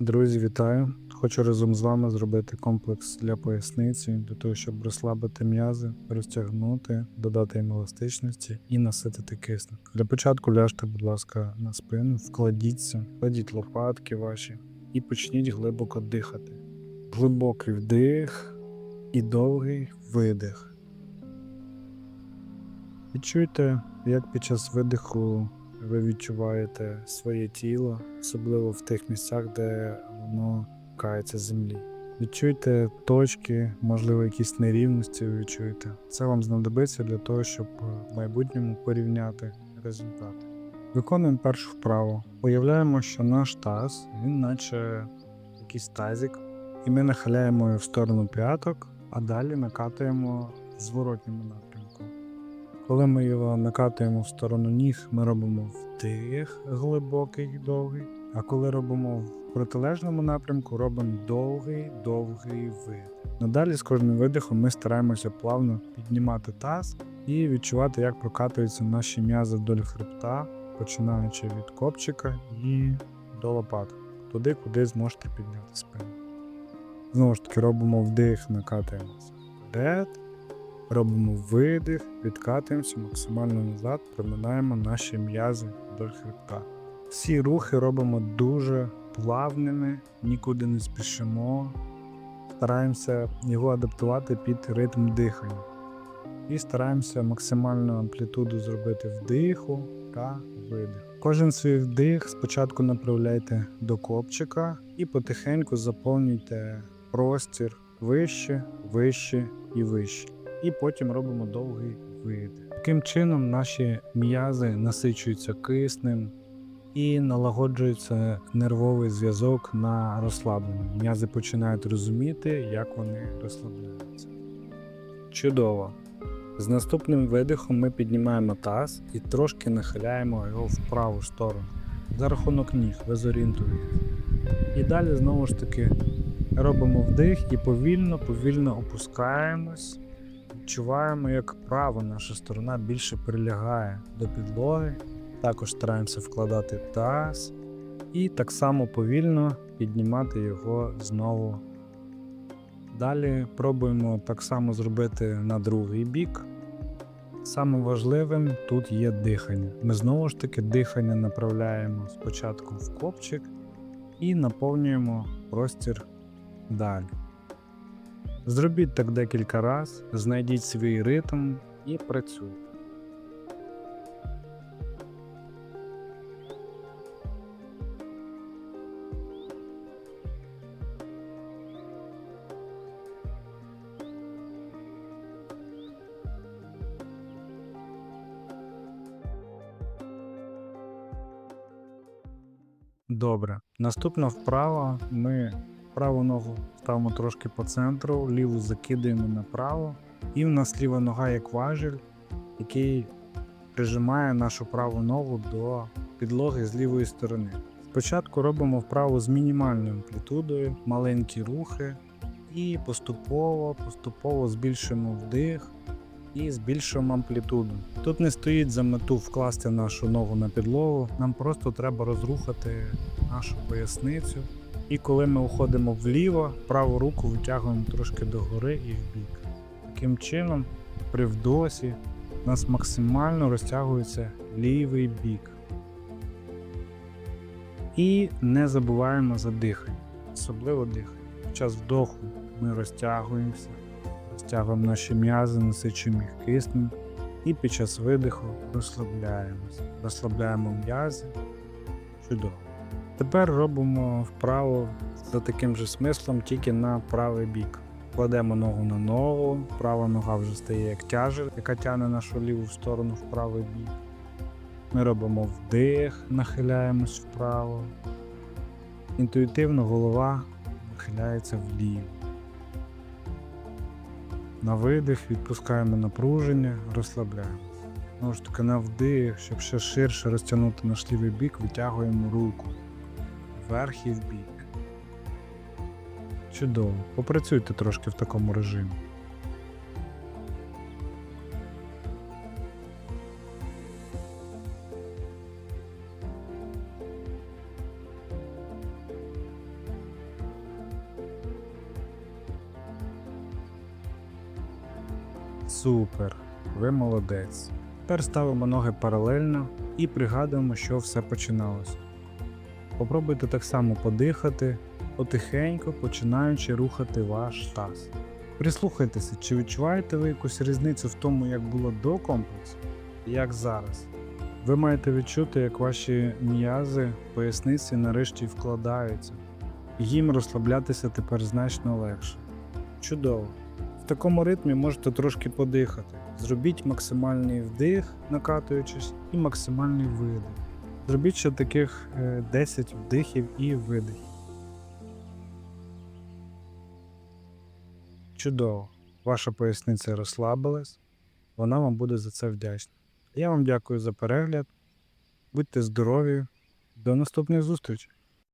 Друзі, вітаю! Хочу разом з вами зробити комплекс для поясниці, для того, щоб розслабити м'язи, розтягнути, додати їм еластичності і наситити киснем. Для початку ляжте, будь ласка, на спину, вкладіться, кладіть лопатки ваші і почніть глибоко дихати. Глибокий вдих і довгий видих. Відчуйте, як під час видиху ви відчуваєте своє тіло, особливо в тих місцях, де воно кається землі. Відчуйте точки, можливо, якісь нерівності ви відчуєте. Це вам знадобиться для того, щоб в майбутньому порівняти результати. Виконуємо першу вправу. Уявляємо, що наш таз, він наче якийсь тазик, і ми нахиляємо його в сторону п'яток, а далі накатуємо в зворотньому напрямку. Коли ми його накатуємо в сторону ніг, ми робимо вдих глибокий довгий. А коли робимо в протилежному напрямку, робимо довгий, довгий видих. Надалі з кожним видихом ми стараємося плавно піднімати таз і відчувати, як прокатуються наші м'язи вдоль хребта, починаючи від копчика і до лопаток, туди, куди зможете підняти спину. Знову ж таки, робимо вдих, накатуємося вперед. Робимо видих, відкатуємося максимально назад, проминаємо наші м'язи вдоль хребта. Всі рухи робимо дуже плавними, нікуди не спішимо. Стараємося його адаптувати під ритм дихання. І стараємося максимальну амплітуду зробити вдиху та видиху. Кожен свій вдих спочатку направляйте до копчика і потихеньку заповнюйте простір вище, вище і вище і потім робимо довгий видих. Таким чином наші м'язи насичуються киснем і налагоджується нервовий зв'язок на розслаблення. М'язи починають розуміти, як вони розслабляються. Чудово! З наступним видихом ми піднімаємо таз і трошки нахиляємо його в праву сторону. За рахунок ніг, ви зорієнтуєтесь. І далі знову ж таки робимо вдих і повільно, повільно опускаємось відчуваємо, як права наша сторона більше прилягає до підлоги. Також стараємося вкладати таз і так само повільно піднімати його знову. Далі пробуємо так само зробити на другий бік. Саме важливим тут є дихання. Ми знову ж таки дихання направляємо спочатку в копчик і наповнюємо простір далі. Зробіть так декілька разів, знайдіть свій ритм і працюйте. Добре. Наступна вправа ми праву ногу ставимо трошки по центру, ліву закидаємо направо, і в нас ліва нога як важіль, який прижимає нашу праву ногу до підлоги з лівої сторони. Спочатку робимо вправу з мінімальною амплітудою, маленькі рухи, і поступово, поступово збільшуємо вдих і збільшуємо амплітуду. Тут не стоїть за мету вкласти нашу ногу на підлогу, нам просто треба розрухати нашу поясницю. І коли ми уходимо вліво, праву руку витягуємо трошки догори і вбік. Таким чином, при вдосі у нас максимально розтягується лівий бік. І не забуваємо за дихання, особливо дихання. Під час вдоху ми розтягуємося, розтягуємо наші м'язи, насичуємо їх киснем. І під час видиху розслабляємося, розслабляємо м'язи. Чудово. Тепер робимо вправо за таким же смислом, тільки на правий бік. Кладемо ногу на ногу, права нога вже стає як тяжель, яка тягне нашу ліву сторону в правий бік. Ми робимо вдих, нахиляємось вправо. Інтуїтивно голова нахиляється вліво. На видих відпускаємо напруження, розслабляємося. Знову ж таки, на вдих, щоб ще ширше розтягнути наш лівий бік, витягуємо руку вверх і в бік. Чудово, попрацюйте трошки в такому режимі. Супер, ви молодець. Тепер ставимо ноги паралельно і пригадуємо, що все починалося. Попробуйте так само подихати, потихеньку починаючи рухати ваш таз. Прислухайтеся, чи відчуваєте ви якусь різницю в тому, як було до комплексу, і як зараз. Ви маєте відчути, як ваші м'язи поясниці нарешті вкладаються, їм розслаблятися тепер значно легше. Чудово! В такому ритмі можете трошки подихати. Зробіть максимальний вдих, накатуючись, і максимальний видих. Зробіть ще таких е, 10 вдихів і видихів. Чудово! Ваша поясниця розслабилась, вона вам буде за це вдячна. Я вам дякую за перегляд. Будьте здорові, до наступних зустрічей!